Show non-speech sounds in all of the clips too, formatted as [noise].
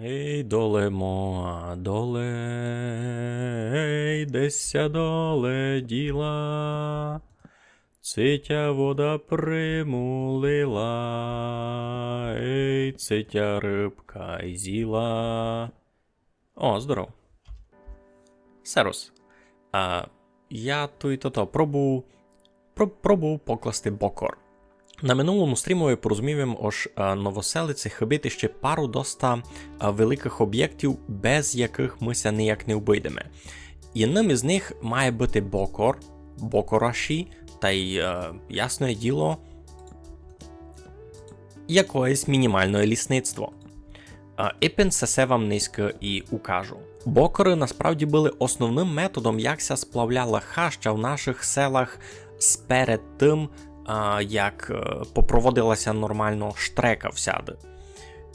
Ей, доле моа, доле, ей, деся доле діла, цитя вода примулила, ей, цитя рибка й зіла. О, здоров. Серус. А, я то й то то пробував, про, пробував покласти бокор. На минулому стрімові порозуміємо ож е, новоселиці хибити ще пару доста е, великих об'єктів, без яких ми ся ніяк не обійдемо. І одним із них має бути бокор, бокораші, та й е, ясне діло, якоїсь мінімальне лісництво. Іпен сесе вам низько і укажу. Бокори насправді були основним методом, як ся сплавляла хаща в наших селах сперед тим, як е, попроводилася нормально штрека всяди.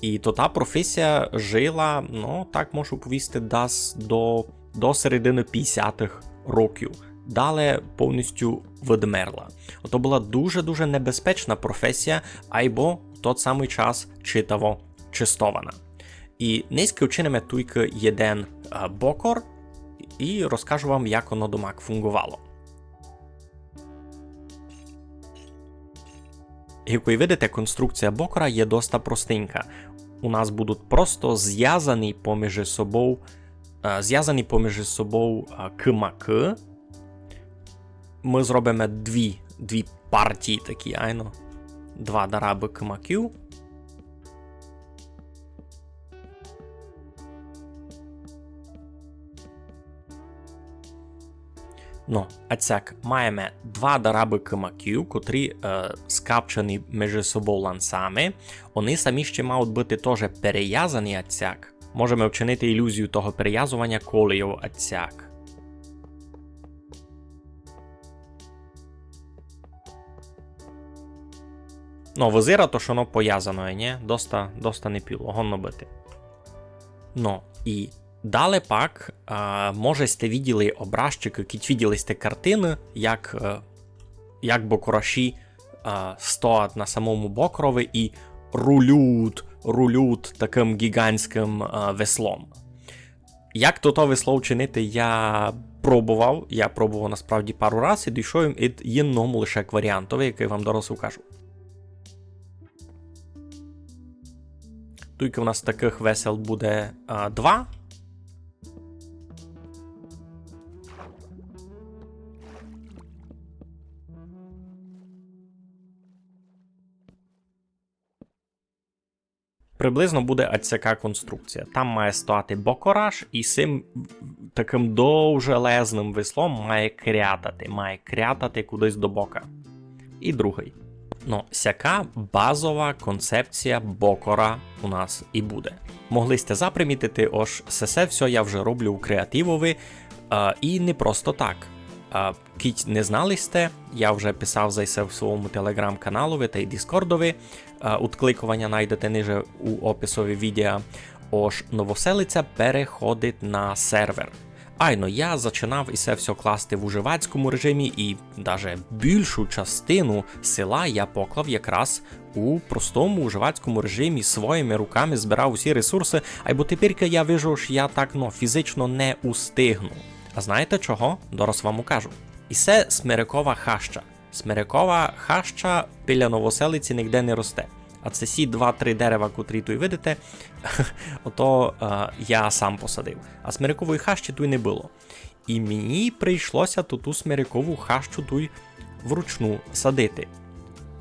І то та професія жила, ну так можу повісти, дас до, до середини 50-х років. Далі повністю відмерла. Ото була дуже-дуже небезпечна професія, айбо в той самий час читаво чистована. І низько вчинимо тільки єден а, бокор, і розкажу вам, як воно домак фунгувало. Як ви видите, конструкція бокера є доста простенька. У нас будуть просто зв'язані поміж собою, е, зв'язані поміж собою кмак. Ми зробимо дві, дві партії такі, айно. Два дараби кимаків. Ну, а цяк маємо два дараби кимаків, котрі е, скапчені між собою ланцами. Вони самі ще мають бути теж перев'язані ацяк. Можемо вчинити ілюзію того перев'язування колею ацяк. Ну, визира, то що воно пов'язано, ні? Доста, доста не піло, гонно бити. Ну, і Далі пак, може сте виділи образчики, кіть виділи сте картини, як, е, як бокораші стоять на самому бокрові і рулють, рулють таким гігантським веслом. Як то то весло вчинити, я пробував. Я пробував насправді пару разів і дійшов від єдному лише варіантові, який вам зараз укажу. Тільки у нас таких весел буде а, два. Приблизно буде ацяка конструкція. Там має стояти бокораж, і цим таким довжелезним веслом має крятати, має крятати кудись до бока. І другий. Ну, сяка базова концепція бокора у нас і буде. Могли сте запримітити, ож все все я вже роблю у креативові, і не просто так. Кіть не знали сте, я вже писав за це в своєму телеграм-каналові та й Діскордові. Уткликування знайдете ниже у описові відео. Ож новоселиця переходить на сервер. Айно, я зачинав це все класти в уживацькому режимі, і навіть більшу частину села я поклав якраз у простому уживацькому режимі своїми руками збирав усі ресурси, айбо тепер я вижу, що я так ну, фізично не устигну. А знаєте чого? Дорос вам укажу. І це смирикова хаща. Смирикова хаща біля новоселиці ніде не росте. А це сі 2-3 дерева, котрі тут видите, [laughs] ото е, я сам посадив. А смирикової хащі тут не було. І мені прийшлося ту ту смирикову хащу тут вручну садити.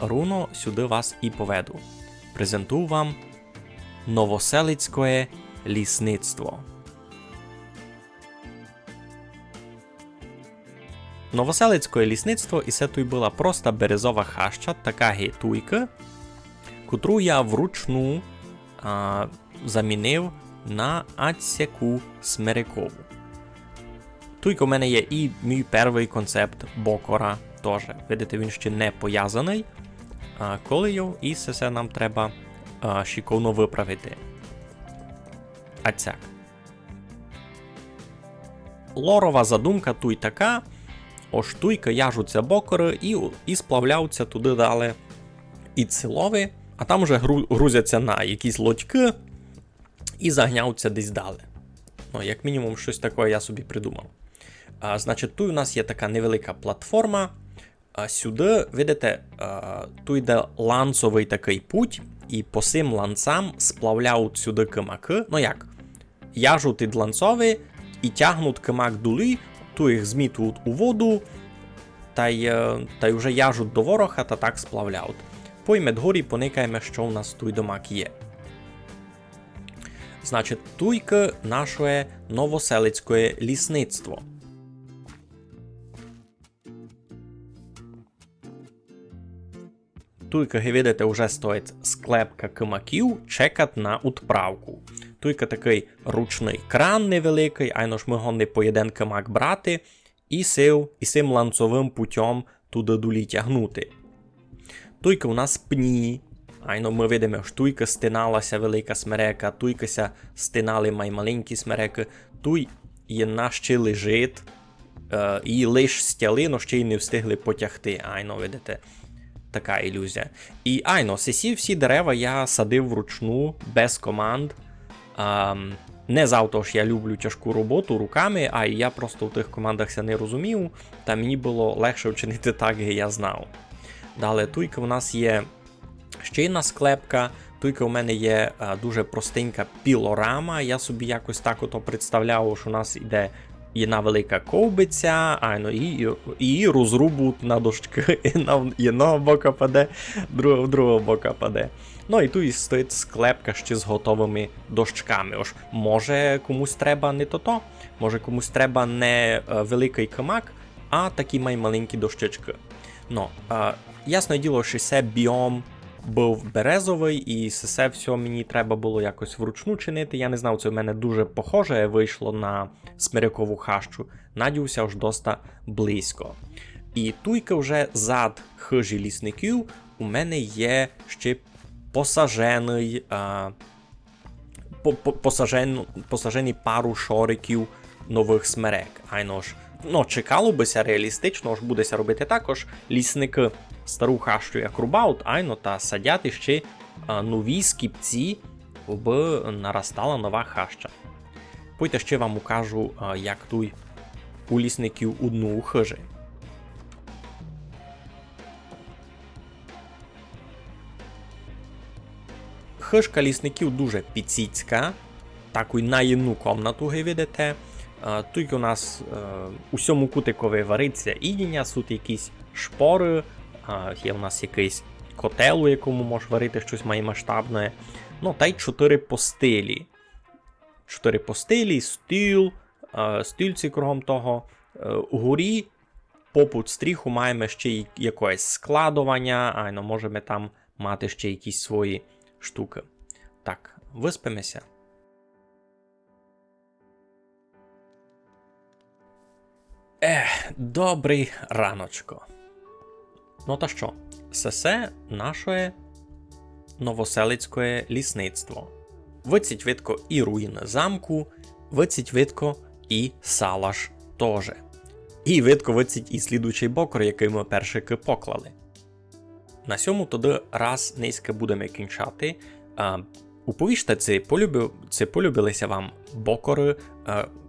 Руно сюди вас і поведу. Презентую вам новоселицьке лісництво. Новоселицьке лісництво і це тут була просто березова хаща, така гейтуйка, котру я вручну а, замінив на ацяку смирикову. Туйка у мене є і мій перший концепт бокора теж. Видите, він ще не пов'язаний колею, і це все нам треба а, шиковно виправити. Ацяк. Лорова задумка тут така. Ож туйка яжуться бокори і, і сплавляються туди далі і цілові, а там вже грузяться на якісь лодьки і загняв це десь далі. Ну, як мінімум, щось таке я собі придумав. А, Значить, тут у нас є така невелика платформа. А сюди, видите, а, тут йде ланцовий такий путь, і по цим ланцам сплавляють сюди кимаки. Ну як? Яжуть від ланцові і тягнуть кимак дули, ту їх змітують у воду, та й, е, та й вже яжуть до ворога та так сплавляють. Пойме дгорі поникаємо, що у нас тут домак є. Значить, туйка наше новоселицьке лісництво. Туйка, ви видите, вже стоїть склепка кимаків, чекать на відправку. Туйка такий ручний кран невеликий, айно ж ми го не поєден кимак брати, і сив, і сим ланцовим путем туди дулі тягнути. Туйка у нас пні. Айно ми видимо, що туйка стиналася велика смерека, туйкася стинали май маленькі смереки, туй є на ще лежить, е, і лиш стяли, но ще й не встигли потягти. Айно, видите, така ілюзія. І айно, сесі всі дерева я садив вручну, без команд. Um, не завтра ж я люблю тяжку роботу руками, а я просто в тих командах не розумів, та мені було легше вчинити так, як я знав. Далі туйка у нас є ще одна склепка. Туйка у мене є дуже простенька пілорама. Я собі якось так ото представляв, що у нас іде одна велика ковбиця, а, ну, і, і розрубуть на дошки. [laughs] І на одного бока паде, другого, другого бока паде. Ну і тут і стоїть склепка ще з готовими дощками. Ож може комусь треба не то-то, може комусь треба не е, великий камак, а такі маленькі дощечки. Ну, ясне діло, що це біом був березовий, і це все мені треба було якось вручну чинити. Я не знав, це в мене дуже похоже вийшло на смирякову хащу. Надівся аж доста близько. І туйка вже зад хижі лісників у мене є ще посажений, а, по, по, посажен, посажені пару шориків нових смерек. Айно ж, ну, чекало бися реалістично, ж будеся робити також. Лісники стару хащу як рубаут, айно та садяти ще нові скіпці, бо наростала нова хаща. Пойте ще вам укажу, як той у лісників одну хижі. Хишка лісників дуже підсіцька, таку й на одну комнату ви видите. Тут у нас е, у сьому кутикові вариться ідіння, тут якісь шпори, є у нас якийсь котел, у якому можеш варити щось масштабне. Ну, та й чотири постелі. Чотири постелі, стіл, стільці кругом того. Е, Угорі попут стріху маємо ще якесь складування, а ну, можемо там мати ще якісь свої штуки. Так, виспимося. Ех, добрий раночко. Ну та що, це наше новоселицьке лісництво. Вицять видко і руїни замку, вицять видко і салаш теж. І видко вицять і слідучий бокор, який ми першики поклали. На сьому тоді раз низько будемо кінчати. Уповіжте, це полюбив, це полюбилися вам бокори.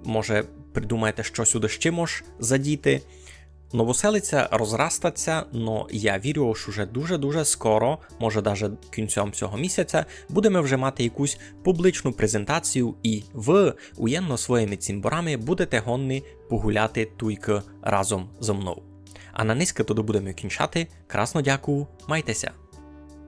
Може, придумаєте, що сюди ще мож задіти. Новоселиця розрастаться, но я вірю, що вже дуже-дуже скоро, може навіть кінцем цього місяця, будемо вже мати якусь публічну презентацію, і ви уєнно своїми цімборами будете гонні погуляти туйки разом зо мною. А на низьке туди будемо кінчати. Красно дякую, майтеся!